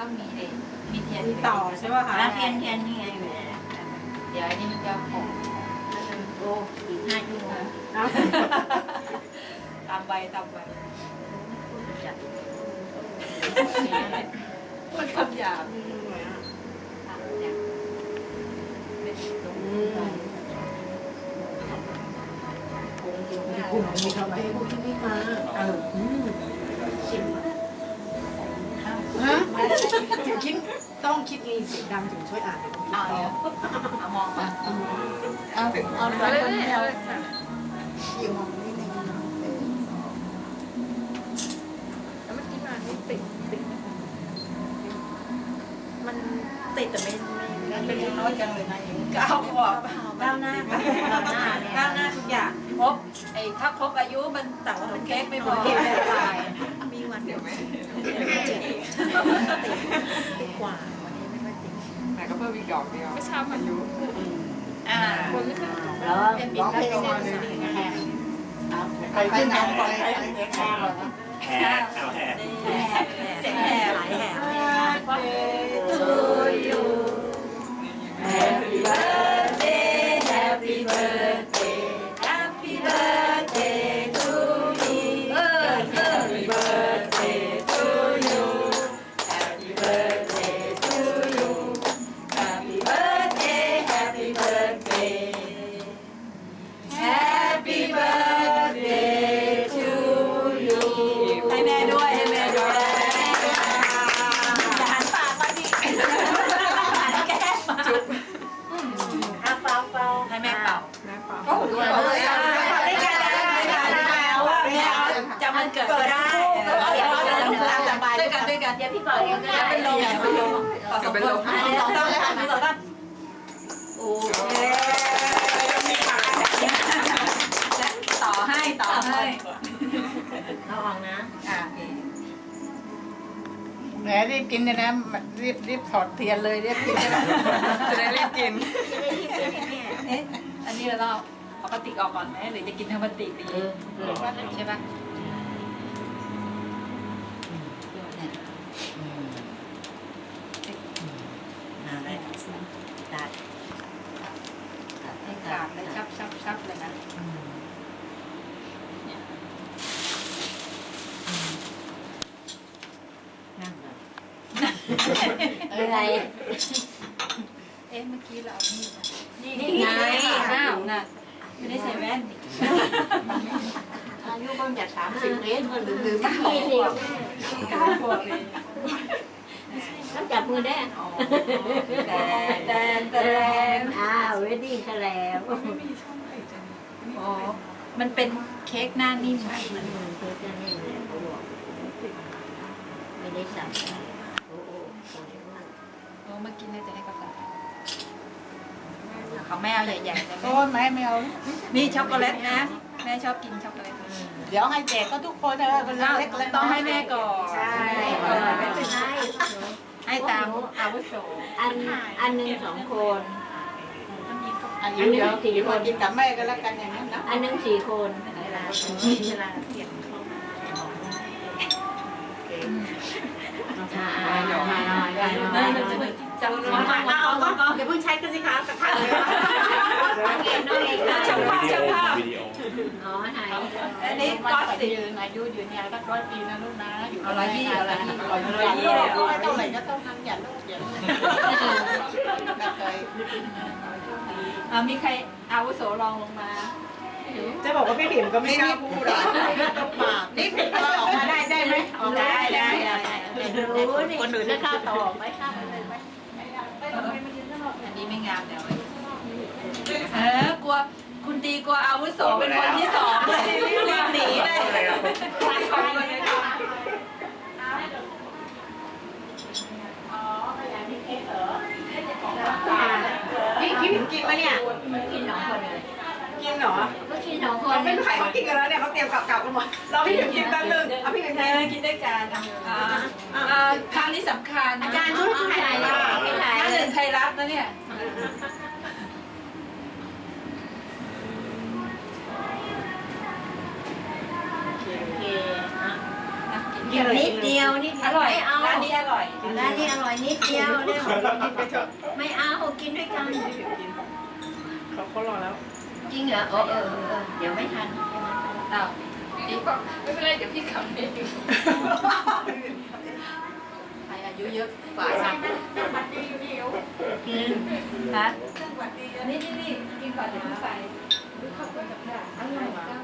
ต้องมีเองมีเทียนมีต่อใช่ป่ะคะแล้วเทียนเทียนนี่ไงอยู่ไหนเดี๋ยวอันนี้มันจะหกโอ้อีกห้าชั่วโมงเอาตามใบตามใบจัดมันคำหยาบตามเนี่ยเป็นตรงอืมกลุ่มมีเขาไหมพวกที่ไม่มาเออ ต้องคิดดีเสียงดังถึงช่วยอ่านเลยต้องคิดเอาต่อเอามองมาเอาเอาไปคนเดียวอยู่มองนิดนึงแล้วเมื่อกี้มานี่ติดติดมันติดแต่ไม่ไม่เป็นน้อยจังเลยนะยังก้าวขวบก้าวหน้าก้าวหน้าก้าวหน้าทุกอย่างครบไอ้ถ้าครบอายุมันแต่ว่ามันเค้กไม่พอเค้กไม่พอมีวันเดียวไหม มอีกดอกเดียวเมื่อเช้ามันอายุอ่าคนไม่ใช่แล้วเป็นบินแล้วก็มาเลยใครขึ้นทางก่อนใครขึ้นทางก่อนแหกเอาแหกเสียงแหบหลายแห่ to you Happy birthday Happy birthday ด้วยเลยได้กันได้กันได้กันเพราะว่าแม่จำมันเกิดได้เดี๋ยวเราจะตามสบายด้วยกันด้วยกันเดี๋ยวพี่ป่าเองก็เป็นลมเป็นลมต่อสมบูรณ์หนึ่งสองสามเลยค่ะสองสามโอ้เย้ต่อให้ต่อให้เอาออกนะอะแหมรีบกินเลยนะรีบรีบถอดเทียนเลยรีบกินเลยจะได้รีบกินจะได้รีบกินให้แม่เอ๊ะอันนี้เรา เอาพลาสติกออกก่อนไหมหรือจะกินทั้งพลาสติกดีเออเออ ใช่ปะมาได้ตัดตัดให้ให้ขาขาดดเลยชับชับชับเลยนะนั่งเลยอะไร เอ๊ะเมื่อกี้เราเอามีดอะนี่ไง อ้าวน่ะ ไม่ได้ใส่แว่นอายุเพิ่งจะสามสิบเมตรมันลืมลืมไม่ยี่สิบเก้าขวบเองต้องจับมือได้อ๋อแต่แต่แต่อ้าวเวดดิ้งซะแล้วอ๋อมันเป็นเค้กหน้านิ่มอะมันเพื่อจะนี่แหละเขาบอกไม่ได้สั่งโอ้โหคนนี้ว่า โอ้เมื่อกี้น่าจะให้กระต่าย ของแม่เอาใหญ่ๆเลยโอ้ยแม่ไม่เอา นี่ช็อกโกแลตนะ แม่ชอบกินช็อกโกแลตเดี๋ยวให้แจกก็ทุกคนนะคนอ้าวเล็กๆต้องให้แม่ก่อนใช่เออไม่เป็นไรให้ตามอาวุโสอันอันหนึ่งสองคน อันนี้เดี๋ยวสี่คนกินกับแม่ก็แล้วกันอย่างนั้นนะอันหนึ่งสี่คน เวลาเวลาเขียนเขาอ่าอ่าอ่าอ่าอ่านั่อ่าน จะอ่าเป็นจังเอาเอาเอาเอาเดี๋ยวเพิ่งใช้กันสิคะกระถางเลยเก็บน้องเองนะช่างภาพช่างภาพวิดีโออ๋อไหนอันนี้ก็สิบยืนอายุอยู่เนี่ยตั้งร้อยปีนะลูกนะอยู่เอาร้อยยี่เอาร้อยยี่ร้อยยี่ร้อยยี่เท่าไหร่ก็เท่านั้นอย่าลูกอย่าลูกไม่เคยอ่ามีใครอาวุโสรองลงมาจะบอกว่าพี่ผิมก็ไม่กล้าพูดอะปากนี่ผิดเราออกมาได้ได้ไหมออกมาได้ได้ได้รู้นี่คนอื่นจะเข้าต่อไปเข้าไปเลยไป อันนี้ไม่งามเดี๋ยวเออกลัวคุณตีกลัวอาวุโสเป็นคนที่สองเลยรีบหนีเลยพี่พี่ผิมกินปะเนี่ย กินสองคนเลยกินเหรอก็กินสองคนเขาไม่รู้ใครเขากินกันแล้วเนี่ยเขาเตรียมกลับกลับกันหมดเราพี่ผิมกินแป๊บนึงเอาพี่ผิมเอกินกินด้วยกันอ่าครั้งนี้สำคัญอาจารย์ช่วยถ่า นึ่ยงไทยรัฐนะเนี่ย โอเคอะนักกินกินนิดเดียวนิดอร่อย ไม่เอาร้านนี้อร่อย ร้านนี้อร่อยนิดเดียวเนี่ยไม่เอากินด้วยกัน เขาเขารอแล้ว จริงเหรอเออเออเออเดี๋ยวไม่ทัน อ้าวพี่ก็ไม่เป็นไร เดี๋ยวพี่ขับเอง ใครอายุเยอะกว่าสั่งกินฮะนี่นี่นี่กินก่อนเดี๋ยวพี่ไปขอบคุณค่ะอร่อยจัง